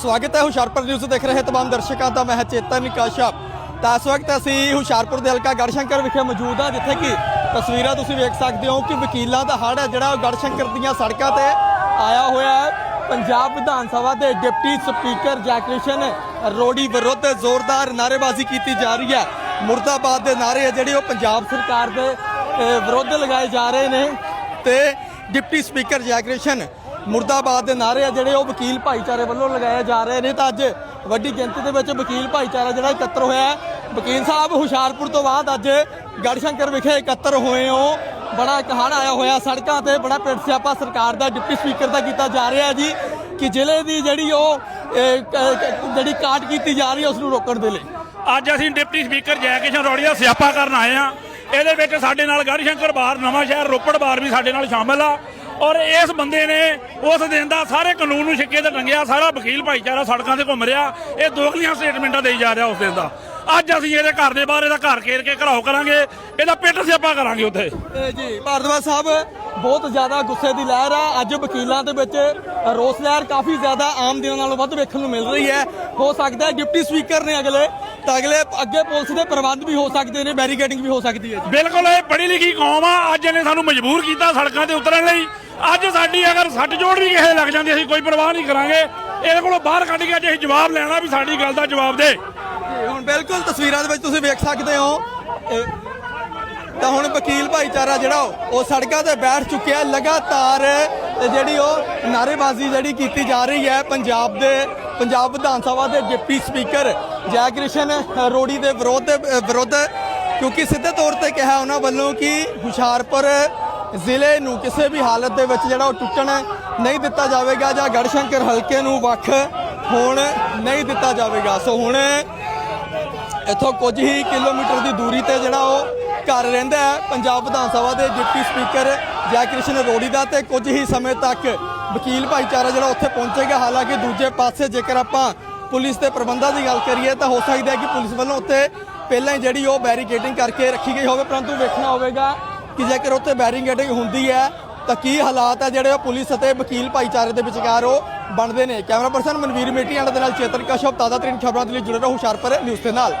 ਸਵਾਗਤ ਹੈ ਹੁਸ਼ਿਆਰਪੁਰ ਨਿਊਜ਼ ਦੇਖ ਰਹੇ ਤਮਾਮ ਦਰਸ਼ਕਾਂ ਦਾ, ਮੈਂ ਹਾਂ ਚੇਤਨ ਕਸ਼ਪ ਤਾਂ ਇਸ ਵਕਤ ਅਸੀਂ ਹੁਸ਼ਿਆਰਪੁਰ ਦੇ ਹਲਕਾ ਗੜਸ਼ੰਕਰ ਵਿਖੇ ਮੌਜੂਦ ਹਾਂ, ਜਿੱਥੇ ਕਿ ਤਸਵੀਰਾਂ ਤੁਸੀਂ ਵੇਖ ਸਕਦੇ ਹੋ ਕਿ ਵਕੀਲਾਂ ਦਾ ਹੜ੍ਹ ਹੈ, ਜਿਹੜਾ ਉਹ ਗੜਸ਼ੰਕਰ ਦੀਆਂ ਸੜਕਾਂ ਤੇ ਆਇਆ ਹੋਇਆ ਹੈ। ਪੰਜਾਬ ਵਿਧਾਨ ਸਭਾ ਦੇ ਡਿਪਟੀ ਸਪੀਕਰ ਜੈਕ੍ਰਿਸ਼ਨ ਰੋੜੀ ਵਿਰੁੱਧ ਜ਼ੋਰਦਾਰ ਨਾਅਰੇਬਾਜ਼ੀ ਕੀਤੀ ਜਾ ਰਹੀ ਹੈ। ਮੁਰਦਾਬਾਦ ਦੇ ਨਾਅਰੇ ਆ ਜਿਹੜੇ ਉਹ ਪੰਜਾਬ ਸਰਕਾਰ ਦੇ ਵਿਰੁੱਧ ਲਗਾਏ ਜਾ ਰਹੇ ਨੇ। ਤੇ ਡਿਪਟੀ ਸਪੀਕਰ ਜੈਕ੍ਰਿਸ਼ਨ ਮੁਰਦਾਬਾਦ ਦੇ ਨਾਅਰੇ ਆ ਜਿਹੜੇ ਉਹ ਵਕੀਲ ਭਾਈਚਾਰੇ ਵੱਲੋਂ ਲਗਾਏ ਜਾ ਰਹੇ ਨੇ ਤਾਂ ਅੱਜ ਵੱਡੀ ਗਿਣਤੀ ਦੇ ਵਿੱਚ ਵਕੀਲ ਭਾਈਚਾਰਾ ਜਿਹੜਾ ਇਕੱਤਰ ਹੋਇਆ ਵਕੀਲ ਸਾਹਿਬ, ਹੁਸ਼ਿਆਰਪੁਰ ਤੋਂ ਬਾਅਦ ਅੱਜ ਗੜਸ਼ੰਕਰ ਵਿਖੇ ਇਕੱਤਰ ਹੋਏ ਹੋ। ਬੜਾ ਇੱਕ ਹੜ੍ਹ ਆਇਆ ਹੋਇਆ ਸੜਕਾਂ ਤੇ, ਬੜਾ ਪਿੰਡ ਸਿਆਪਾ ਸਰਕਾਰ ਦਾ, ਡਿਪਟੀ ਸਪੀਕਰ ਦਾ ਕੀਤਾ ਜਾ ਰਿਹਾ ਜੀ ਕਿ ਜ਼ਿਲ੍ਹੇ ਦੀ ਜਿਹੜੀ ਉਹ ਜਿਹੜੀ ਕਾਟ ਕੀਤੀ ਜਾ ਰਹੀ ਹੈ ਉਸ ਨੂੰ ਰੋਕਣ ਦੇ ਲਈ। ਅੱਜ ਅਸੀਂ ਡਿਪਟੀ ਸਪੀਕਰ ਜੈ ਕਿਸ਼ਨ ਰੋੜੀ ਸਿਆਪਾ ਕਰਨ ਆਏ ਆ ਇਹਦੇ ਵਿੱਚ ਸਾਡੇ ਨਾਲ ਗੜਸ਼ੰਕਰ ਸ਼ੰਕਰ ਬਾਰ ਨਵਾਂ ਸ਼ਹਿਰ ਰੋਪੜ ਬਾਰ ਵੀ ਸਾਡੇ ਨਾਲ ਸ਼ਾਮਲ ਆ। ਔਰ ਇਸ ਬੰਦੇ ਨੇ ਉਸ ਦਿਨ ਦਾ ਸਾਰੇ ਕਾਨੂੰਨ ਨੂੰ ਛਿੱਕੇ ਤੇ ਟੰਗਿਆ ਸਾਰਾ ਵਕੀਲ ਭਾਈਚਾਰਾ ਸੜਕਾਂ ਤੇ ਘੁੰਮ ਰਿਹਾ। ਇਹ ਦੋਗਲੀਆਂ ਸਟੇਟਮੈਂਟਾਂ ਦੇਈ ਜਾ ਰਿਹਾ ਉਸ ਦਿਨ ਦਾ। ਅੱਜ ਅਸੀਂ ਇਹਦੇ ਘਰ ਦੇ ਬਾਹਰ ਇਹਦਾ ਘਰ ਘੇਰ ਕੇ ਘਰਾਓ ਕਰਾਂਗੇ। ਇਹਦਾ ਪਿੱਟ ਸਿਆਪਾ ਕਰਾਂਗੇ ਉੱਥੇ। ਜੀ ਭਾਰਦਵਾਜ ਸਾਹਿਬ ਬਹੁਤ ਜ਼ਿਆਦਾ ਗੁੱਸੇ ਦੀ ਲਹਿਰ ਆ। ਅੱਜ ਵਕੀਲਾਂ ਦੇ ਵਿੱਚ ਰੋਸ ਲਹਿਰ ਕਾਫੀ ਜ਼ਿਆਦਾ ਆਮ ਦਿਨਾਂ ਨਾਲੋਂ ਵੱਧ ਵੇਖਣ ਨੂੰ ਮਿਲ ਰਹੀ ਹੈ। ਹੋ ਸਕਦਾ ਹੈ ਡਿਪਟੀ ਸਪੀਕਰ ਨੇ ਅਗਲੇ ਤਾਂ ਅਗਲੇ ਅੱਗੇ ਪੁਲਿਸ ਦੇ ਪ੍ਰਬੰਧ ਵੀ ਹੋ ਸਕਦੇ ਨੇ ਬੈਰੀਕੇਡਿੰਗ ਵੀ ਹੋ ਸਕਦੀ ਹੈ ਬਿਲਕੁਲ ਇਹ ਪੜ੍ਹੀ ਲਿਖੀ ਕੌਮ ਆ। ਅੱਜ ਇਹਨੇ ਸਾਨੂੰ ਮਜਬੂਰ ਕੀਤਾ ਸੜਕਾਂ ਤੇ ਉਤਰਨ ਲਈ। ਅੱਜ ਸਾਡੀ ਅਗਰ ਸੱਟ ਜੋੜ ਵੀ ਕਿਸੇ ਲੱਗ ਜਾਂਦੀ, ਅਸੀਂ ਕੋਈ ਪਰਵਾਹ ਨਹੀਂ ਕਰਾਂਗੇ। ਇਹਦੇ ਕੋਲੋਂ ਬਾਹਰ ਕੱਢ ਕੇ ਅੱਜ ਅਸੀਂ ਜਵਾਬ ਲੈਣਾ ਵੀ ਸਾਡੀ ਗੱਲ ਦਾ ਜਵਾਬ ਦੇ। ਹੁਣ ਬਿਲਕੁਲ ਤਸਵੀਰਾਂ ਦੇ ਵਿੱਚ ਤੁਸੀਂ ਵੇਖ ਸਕਦੇ ਹੋ। ਤਾਂ ਹੁਣ ਵਕੀਲ ਭਾਈਚਾਰਾ ਜਿਹੜਾ ਉਹ- ਸੜਕਾਂ ਤੇ ਬੈਠ ਚੁੱਕਿਆ ਲਗਾਤਾਰ ਜਿਹੜੀ ਉਹ ਨਾਅਰੇਬਾਜ਼ੀ ਜਿਹੜੀ ਕੀਤੀ ਜਾ ਰਹੀ ਹੈ ਪੰਜਾਬ ਦੇ, ਪੰਜਾਬ ਵਿਧਾਨ ਸਭਾ ਦੇ ਡਿਪਟੀ ਸਪੀਕਰ ਜੈਕ੍ਰਿਸ਼ਨ ਰੋੜੀ ਦੇ ਵਿਰੋਧ ਵਿਰੁੱਧ ਕਿਉਂਕਿ ਸਿੱਧੇ ਤੌਰ ਤੇ ਕਿਹਾ ਉਹਨਾਂ ਵੱਲੋਂ ਕਿ ਹੁਸ਼ਿਆਰਪੁਰ ਜ਼ਿਲ੍ਹੇ ਨੂੰ ਕਿਸੇ ਵੀ ਹਾਲਤ ਦੇ ਵਿੱਚ ਜਿਹੜਾ ਉਹ ਟੁੱਟਣ ਨਹੀਂ ਦਿੱਤਾ ਜਾਵੇਗਾ ਜਾਂ ਗੜਸ਼ੰਕਰ ਹਲਕੇ ਨੂੰ ਵੱਖ ਹੋਣ ਨਹੀਂ ਦਿੱਤਾ ਜਾਵੇਗਾ। ਸੋ ਹੁਣ ਇੱਥੋਂ ਕੁਝ ਹੀ ਕਿਲੋਮੀਟਰ ਦੀ ਦੂਰੀ ਤੇ ਜਿਹੜਾ ਉਹ ਘਰ ਰਹਿੰਦਾ ਹੈ, ਪੰਜਾਬ ਵਿਧਾਨ ਸਭਾ ਦੇ ਡਿਪਟੀ ਸਪੀਕਰ ਜੈ ਕ੍ਰਿਸ਼ਨ ਰੋੜੀ ਦਾ ਤੇ ਕੁਝ ਹੀ ਸਮੇਂ ਤੱਕ ਵਕੀਲ ਭਾਈਚਾਰਾ ਜਿਹੜਾ ਉੱਥੇ ਪਹੁੰਚੇਗਾ। ਹਾਲਾਂਕਿ ਦੂਜੇ ਪਾਸੇ ਜੇਕਰ ਆਪਾਂ ਪੁਲਿਸ ਦੇ ਪ੍ਰਬੰਧਾਂ ਦੀ ਗੱਲ ਕਰੀਏ ਤਾਂ ਹੋ ਸਕਦਾ ਹੈ ਕਿ ਪੁਲਿਸ ਵੱਲੋਂ ਉੱਥੇ ਪਹਿਲਾਂ ਹੀ ਜਿਹੜੀ ਉਹ ਬੈਰੀਕੇਡਿੰਗ ਕਰਕੇ ਰੱਖੀ ਗਈ ਹੋਵੇ, ਪਰੰਤੂ ਵੇਖਣਾ ਹੋਵੇਗਾ ਕਿ ਜੇਕਰ ਉੱਥੇ ਬੈਰੀਕੇਡਿੰਗ ਹੁੰਦੀ ਹੈ, ਤਾਂ ਕੀ ਹਾਲਾਤ ਹੈ ਜਿਹੜੇ ਉਹ ਪੁਲਿਸ ਅਤੇ ਵਕੀਲ ਭਾਈਚਾਰੇ ਦੇ ਵਿਚਕਾਰ ਉਹ ਬਣਦੇ ਨੇ? ਕੈਮਰਾ ਪਰਸਨ ਮਨਵੀਰ ਮੇਟੀਆਂਡ ਦੇ ਨਾਲ ਚੇਤਨ ਕਸ਼ਪ ਤਾਜ਼ਾ ਤਰੀਨ ਖਬਰਾਂ ਦੇ ਲਈ ਜੁੜੇ ਰਹੋ ਹੁਸ਼ਿਆਰਪੁਰ ਨਿਊਜ਼ ਦੇ ਨਾਲ।